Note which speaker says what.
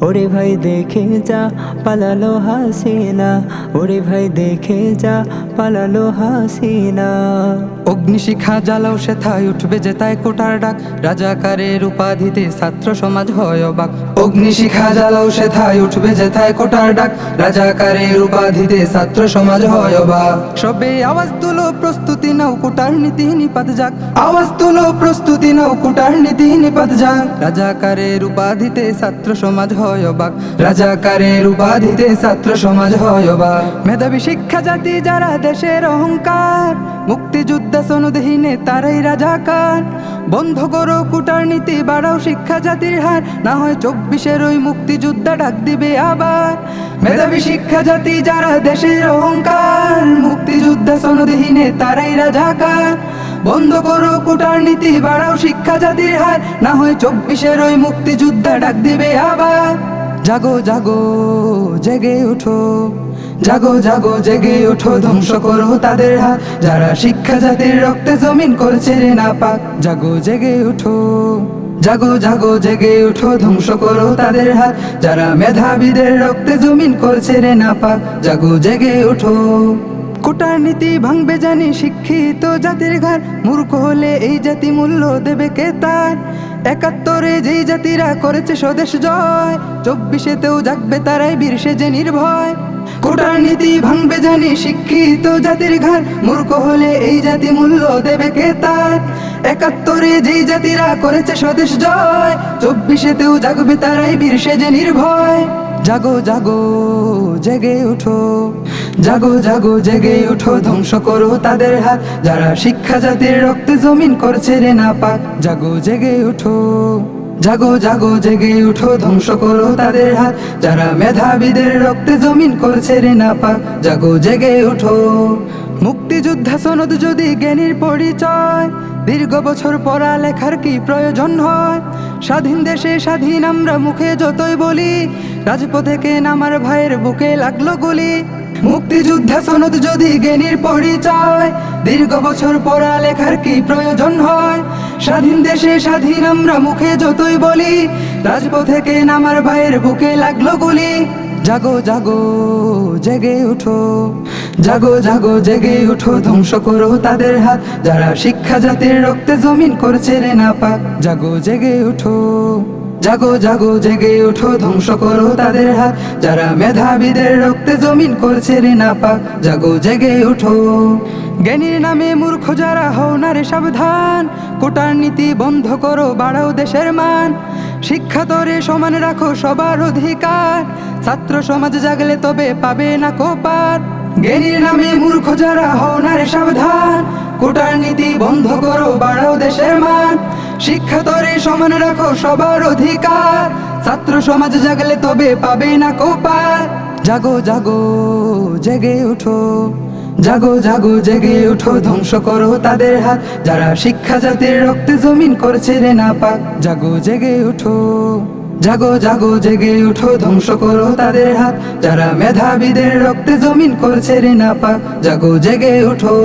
Speaker 1: ওরে ভাই দেখে যা, পালালো হাসিনা। ওরে ভাই দেখে যা, পালালো হাসিনা।
Speaker 2: অগ্নিশিখা জ্বালাও সেথায়, উঠবে যে তাই কোটার ডাক। রাজাকারের উপাধিতে ছাত্র সমাজ হয় অবাক। অগ্নিশিখা জ্বালাও সেথায় উঠবে যে তাই কোটার ডাক। রাজাকারের উপাধিতে ছাত্র সমাজ হয় অবাক। সবে আওয়াজ তুলো, প্রস্তুতি নাও, কোটার নীতি নিপাত যাক। আওয়াজ তুলো, প্রস্তুতি নাও, কোটার নীতি নিপাত যাক। রাজাকারের উপাধিতে ছাত্র সমাজ হয় অবাক। রাজাকারের উপাধিতে ছাত্র সমাজ হয় অবাক। মেধাবী শিক্ষা জাতি যারা দেশের অহংকার, মুক্তিযোদ্ধা সনদহীনে তারাই রাজাকার। বন্ধ করো, কুটার নীতি বাড়াও, শিক্ষা জাতির হার। না হয় চব্বিশের ওই মুক্তিযোদ্ধা ডাক দিবে আবার। মেধাবী শিক্ষা জাতি যারা দেশের অহংকার, মুক্তিযোদ্ধা সনদহীনে তারাই রাজাকার। বন্ধ করো কুটার নীতি, বাড়াও শিক্ষা জাতির হার, না হয় চব্বিশের ওই মুক্তিযোদ্ধা ডাক দিবে আবার। জাগো জাগো, জেগে উঠো। জাগো জাগো, জেগে ওঠো ধ্বংস করো তাদের হাত যারা শিক্ষা জাতির রক্তে জমিন করছে রে না পাক জাগো, জেগে ওঠো জাগো জাগো, জেগে উঠো, ধ্বংস করো তাদের হাত। যারা মেধাবীদের রক্তে জমিন করছে রে না পাক জাগো, জেগে ওঠো কোটার নীতি ভাঙবে জানি শিক্ষিত জাতির ঘর মূর্খ হলে এই জাতি মূল্য দেবে কে তার? একাত্তরে যেই জাতিরা করেছে স্বদেশ জয়, চব্বিশেতেও জাগবে তারাই বীর সেজে নির্ভয়। কোটার নীতি ভাঙবে জানি শিক্ষিত জাতির ঘর মূর্খ হলে এই জাতি মূল্য দেবে কে তার? একাত্তরে যেই জাতিরা করেছে স্বদেশ জয়, চব্বিশেতেও জাগবে তারাই বীর সেজে নির্ভয়। জাগো জাগো, জেগে ওঠো জাগো জাগো, জেগে ওঠো ধ্বংস করো তাদের হাত। যারা শিক্ষা জাতির রক্তে জমিন করছে রে না পাক, জাগো, জেগে উঠো। জাগো জাগো, জেগে উঠো, ধ্বংস করো তাদের হাত। যারা মেধাবীদের রক্তে জমিন করছে রে না পাক, জাগো, জেগে উঠো। মুক্তিযোদ্ধা সনদ যদি জ্ঞানীর পরিচয়, দীর্ঘ বছর পড়ালেখার কি প্রয়োজন হয়? স্বাধীন দেশে স্বাধীন আমরা মুখে যতই বলি, রাজপথে কে নামার ভাইয়ের বুকে লাগল গুলি? মুক্তিযোদ্ধা সনদ যদি জ্ঞানীর পরিচয়, দীর্ঘ বছর পড়ালেখার কি প্রয়োজন হয়? স্বাধীন দেশে স্বাধীন আমরা মুখে যতই বলি, রাজপথে কে নামার ভাইয়ের বুকে লাগল গুলি? জাগো জাগো, জেগে উঠো। জাগো জাগো, জেগে উঠো, ধ্বংস করো তাদের হাত। যারা শিক্ষা জাতির রক্তে জমিন করছে রে না পাক জাগো, জেগে উঠো। জাগো জাগো, জেগে উঠো ধ্বংস করো তাদের হাত। যারা মেধাবীদের রক্তে জমিন করছে রে না পাক জাগো, জেগে উঠো জ্ঞানীর নামে মূর্খ যারা হও না রে সাবধান, কোটার নীতি বন্ধ করো, বাড়াও দেশের মান। শিক্ষা তরে সমান রাখো সবার অধিকার। ছাত্র সমাজ জাগলে তবে পাবে না কোপার। জ্ঞানীর নামে মূর্খ যারা হও না রে সাবধান, কোটার নীতি বন্ধ করো, বাড়াও দেশের মান। শিক্ষা সমান রাখো সবার অধিকার। ছাত্র সমাজ জাগলে তবে পাবে না কোপার জাগো জাগো, জেগে উঠো। জাগো জাগো, জেগে উঠো, ধ্বংস করো তাদের হাত। যারা শিক্ষা জাতির রক্তে জমিন করছে রে না পাক। জাগো, জেগে উঠো। জাগো জাগো, জেগে উঠো, ধ্বংস করো তাদের হাত। যারা মেধাবীদের রক্তে জমিন করছে রে না পাক। জাগো, জেগে উঠো।